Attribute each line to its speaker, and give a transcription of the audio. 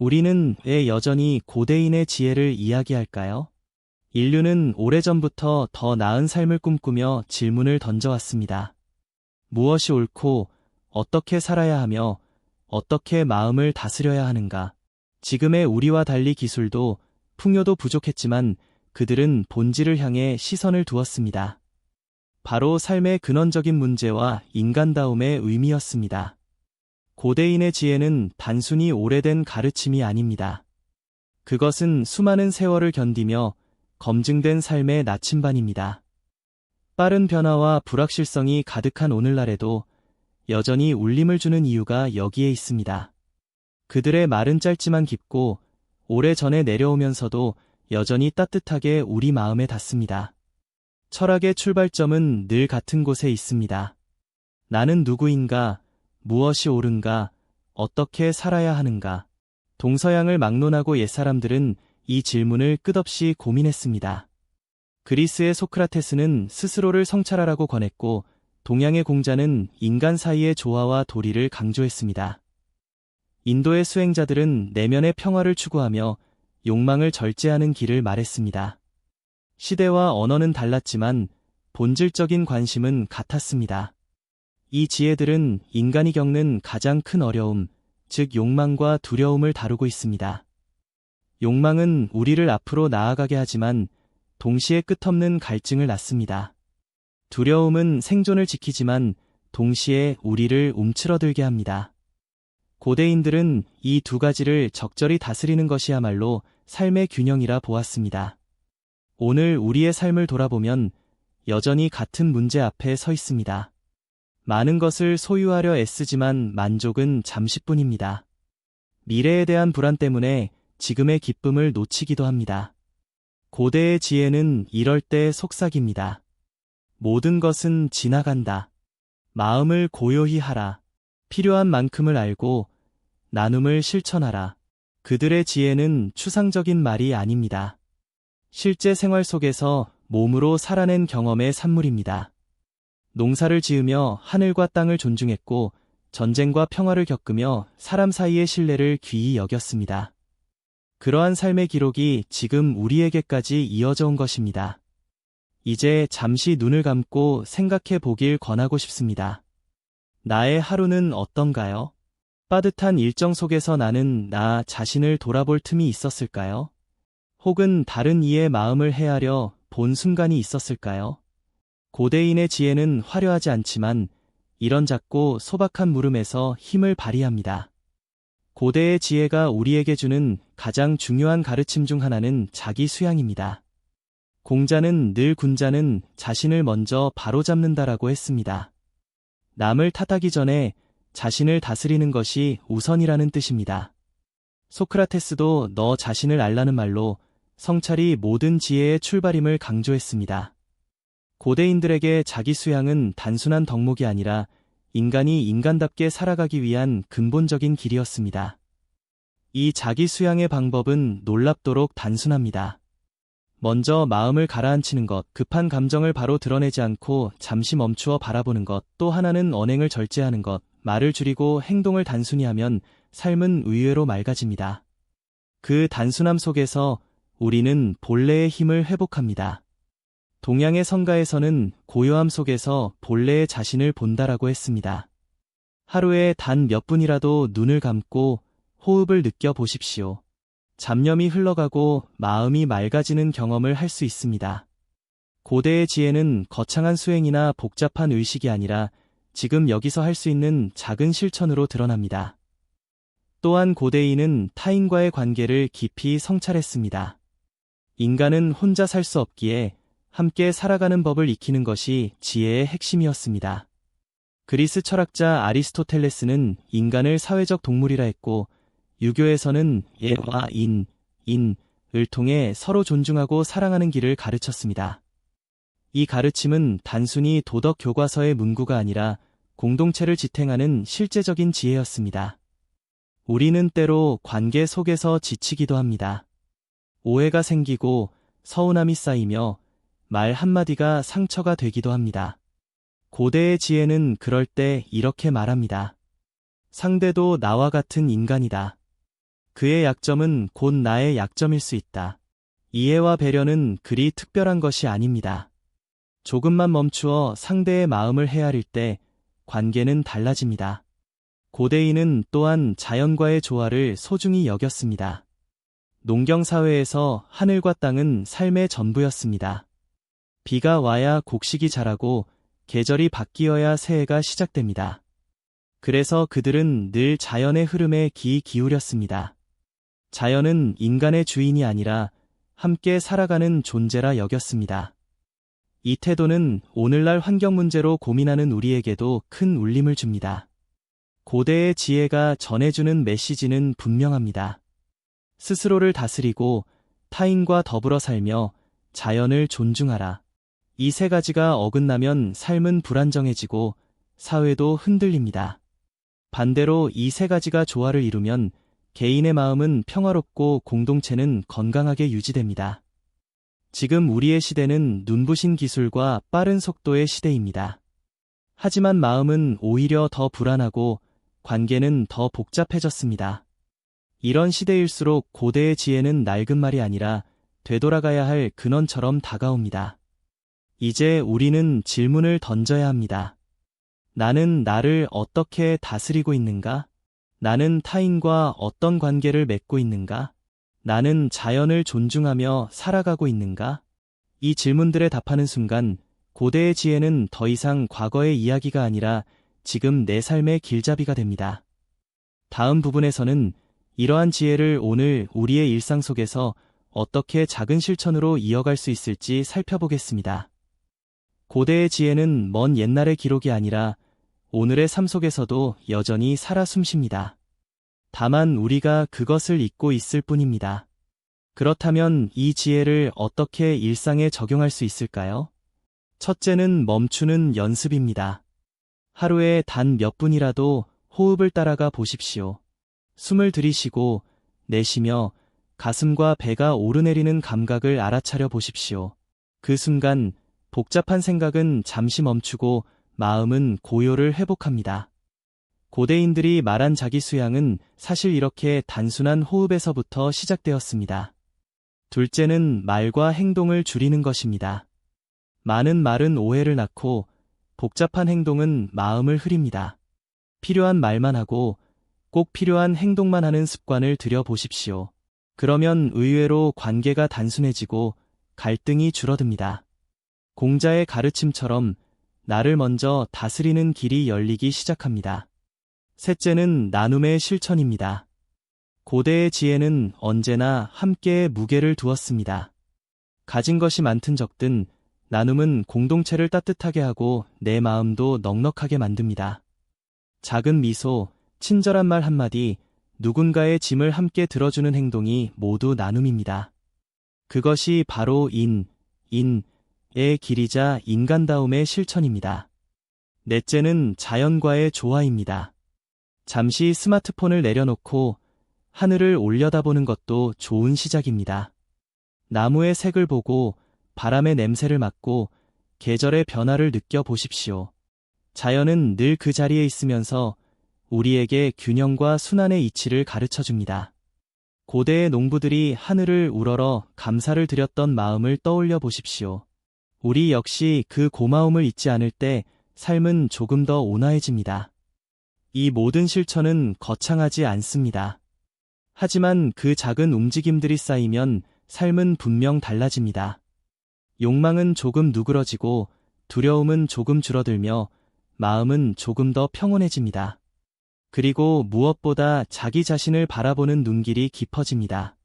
Speaker 1: 우리는 왜 여전히 고대인의 지혜를 이야기할까요? 인류는 오래전부터 더 나은 삶을 꿈꾸며 질문을 던져왔습니다. 무엇이 옳고 어떻게 살아야 하며 어떻게 마음을 다스려야 하는가? 지금의 우리와 달리 기술도 풍요도 부족했지만 그들은 본질을 향해 시선을 두었습니다. 바로 삶의 근원적인 문제와 인간다움의 의미였습니다. 고대인의 지혜는 단순히 오래된 가르침이 아닙니다. 그것은 수많은 세월을 견디며 검증된 삶의 나침반입니다. 빠른 변화와 불확실성이 가득한 오늘날에도 여전히 울림을 주는 이유가 여기에 있습니다. 그들의 말은 짧지만 깊고 오래 전에 내려오면서도 여전히 따뜻하게 우리 마음에 닿습니다. 철학의 출발점은 늘 같은 곳에 있습니다. 나는 누구인가, 무엇이 옳은가, 어떻게 살아야 하는가. 동서양을 막론하고 옛사람들은 이 질문을 끝없이 고민했습니다. 그리스의 소크라테스는 스스로를 성찰하라고 권했고 동양의 공자는 인간 사이의 조화와 도리를 강조했습니다. 인도의 수행자들은 내면의 평화를 추구하며 욕망을 절제하는 길을 말했습니다. 시대와 언어는 달랐지만 본질적인 관심은 같았습니다. 이 지혜들은 인간이 겪는 가장 큰 어려움, 즉 욕망과 두려움을 다루고 있습니다. 욕망은 우리를 앞으로 나아가게 하지만 동시에 끝없는 갈증을 낳습니다. 두려움은 생존을 지키지만 동시에 우리를 움츠러들게 합니다. 고대인들은 이 두 가지를 적절히 다스리는 것이야말로 삶의 균형이라 보았습니다. 오늘 우리의 삶을 돌아보면 여전히 같은 문제 앞에 서 있습니다. 많은 것을 소유하려 애쓰지만 만족은 잠시뿐입니다. 미래에 대한 불안 때문에 지금의 기쁨을 놓치기도 합니다. 고대의 지혜는 이럴 때 속삭입니다. 모든 것은 지나간다. 마음을 고요히 하라. 필요한 만큼을 알고 나눔을 실천하라. 그들의 지혜는 추상적인 말이 아닙니다. 실제 생활 속에서 몸으로 살아낸 경험의 산물입니다. 농사를 지으며 하늘과 땅을 존중했고 전쟁과 평화를 겪으며 사람 사이의 신뢰를 귀히 여겼습니다. 그러한 삶의 기록이 지금 우리에게까지 이어져 온 것입니다. 이제 잠시 눈을 감고 생각해 보길 권하고 싶습니다. 나의 하루는 어떤가요? 빠듯한 일정 속에서 나는 나 자신을 돌아볼 틈이 있었을까요? 혹은 다른 이의 마음을 헤아려 본 순간이 있었을까요? 고대인의 지혜는 화려하지 않지만 이런 작고 소박한 물음에서 힘을 발휘합니다. 고대의 지혜가 우리에게 주는 가장 중요한 가르침 중 하나는 자기 수양입니다. 공자는 늘 군자는 자신을 먼저 바로잡는다라고 했습니다. 남을 탓하기 전에 자신을 다스리는 것이 우선이라는 뜻입니다. 소크라테스도 너 자신을 알라는 말로 성찰이 모든 지혜의 출발임을 강조했습니다. 고대인들에게 자기 수양은 단순한 덕목이 아니라 인간이 인간답게 살아가기 위한 근본적인 길이었습니다. 이 자기 수양의 방법은 놀랍도록 단순합니다. 먼저 마음을 가라앉히는 것, 급한 감정을 바로 드러내지 않고 잠시 멈추어 바라보는 것, 또 하나는 언행을 절제하는 것, 말을 줄이고 행동을 단순히 하면 삶은 의외로 맑아집니다. 그 단순함 속에서 우리는 본래의 힘을 회복합니다. 동양의 성가에서는 고요함 속에서 본래의 자신을 본다라고 했습니다. 하루에 단 몇 분이라도 눈을 감고 호흡을 느껴 보십시오. 잡념이 흘러가고 마음이 맑아지는 경험을 할 수 있습니다. 고대의 지혜는 거창한 수행이나 복잡한 의식이 아니라 지금 여기서 할 수 있는 작은 실천으로 드러납니다. 또한 고대인은 타인과의 관계를 깊이 성찰했습니다. 인간은 혼자 살 수 없기에 함께 살아가는 법을 익히는 것이 지혜의 핵심이었습니다. 그리스 철학자 아리스토텔레스는 인간을 사회적 동물이라 했고 유교에서는 예와 인, 인을 통해 서로 존중하고 사랑하는 길을 가르쳤습니다. 이 가르침은 단순히 도덕 교과서의 문구가 아니라 공동체를 지탱하는 실제적인 지혜였습니다. 우리는 때로 관계 속에서 지치기도 합니다. 오해가 생기고 서운함이 쌓이며 말 한마디가 상처가 되기도 합니다. 고대의 지혜는 그럴 때 이렇게 말합니다. 상대도 나와 같은 인간이다. 그의 약점은 곧 나의 약점일 수 있다. 이해와 배려는 그리 특별한 것이 아닙니다. 조금만 멈추어 상대의 마음을 헤아릴 때 관계는 달라집니다. 고대인은 또한 자연과의 조화를 소중히 여겼습니다. 농경사회에서 하늘과 땅은 삶의 전부였습니다. 비가 와야 곡식이 자라고 계절이 바뀌어야 새해가 시작됩니다. 그래서 그들은 늘 자연의 흐름에 귀 기울였습니다. 자연은 인간의 주인이 아니라 함께 살아가는 존재라 여겼습니다. 이 태도는 오늘날 환경 문제로 고민하는 우리에게도 큰 울림을 줍니다. 고대의 지혜가 전해주는 메시지는 분명합니다. 스스로를 다스리고 타인과 더불어 살며 자연을 존중하라. 이 세 가지가 어긋나면 삶은 불안정해지고 사회도 흔들립니다. 반대로 이 세 가지가 조화를 이루면 개인의 마음은 평화롭고 공동체는 건강하게 유지됩니다. 지금 우리의 시대는 눈부신 기술과 빠른 속도의 시대입니다. 하지만 마음은 오히려 더 불안하고 관계는 더 복잡해졌습니다. 이런 시대일수록 고대의 지혜는 낡은 말이 아니라 되돌아가야 할 근원처럼 다가옵니다. 이제 우리는 질문을 던져야 합니다. 나는 나를 어떻게 다스리고 있는가? 나는 타인과 어떤 관계를 맺고 있는가? 나는 자연을 존중하며 살아가고 있는가? 이 질문들에 답하는 순간 고대의 지혜는 더 이상 과거의 이야기가 아니라 지금 내 삶의 길잡이가 됩니다. 다음 부분에서는 이러한 지혜를 오늘 우리의 일상 속에서 어떻게 작은 실천으로 이어갈 수 있을지 살펴보겠습니다. 고대의 지혜는 먼 옛날의 기록이 아니라 오늘의 삶 속에서도 여전히 살아 숨쉽니다. 다만 우리가 그것을 잊고 있을 뿐입니다. 그렇다면 이 지혜를 어떻게 일상에 적용할 수 있을까요? 첫째는 멈추는 연습입니다. 하루에 단 몇 분이라도 호흡을 따라가 보십시오. 숨을 들이쉬고 내쉬며 가슴과 배가 오르내리는 감각을 알아차려 보십시오. 그 순간 복잡한 생각은 잠시 멈추고 마음은 고요를 회복합니다. 고대인들이 말한 자기 수양은 사실 이렇게 단순한 호흡에서부터 시작되었습니다. 둘째는 말과 행동을 줄이는 것입니다. 많은 말은 오해를 낳고 복잡한 행동은 마음을 흐립니다. 필요한 말만 하고 꼭 필요한 행동만 하는 습관을 들여보십시오. 그러면 의외로 관계가 단순해지고 갈등이 줄어듭니다. 공자의 가르침처럼 나를 먼저 다스리는 길이 열리기 시작합니다. 셋째는 나눔의 실천입니다. 고대의 지혜는 언제나 함께의 무게를 두었습니다. 가진 것이 많든 적든 나눔은 공동체를 따뜻하게 하고 내 마음도 넉넉하게 만듭니다. 작은 미소, 친절한 말 한마디, 누군가의 짐을 함께 들어주는 행동이 모두 나눔입니다. 그것이 바로 인, 인, 의 길이자 인간다움의 실천입니다. 넷째는 자연과의 조화입니다. 잠시 스마트폰을 내려놓고 하늘을 올려다보는 것도 좋은 시작입니다. 나무의 색을 보고 바람의 냄새를 맡고 계절의 변화를 느껴보십시오. 자연은 늘 그 자리에 있으면서 우리에게 균형과 순환의 이치를 가르쳐 줍니다. 고대의 농부들이 하늘을 우러러 감사를 드렸던 마음을 떠올려 보십시오. 우리 역시 그 고마움을 잊지 않을 때 삶은 조금 더 온화해집니다. 이 모든 실천은 거창하지 않습니다. 하지만 그 작은 움직임들이 쌓이면 삶은 분명 달라집니다. 욕망은 조금 누그러지고 두려움은 조금 줄어들며 마음은 조금 더 평온해집니다. 그리고 무엇보다 자기 자신을 바라보는 눈길이 깊어집니다.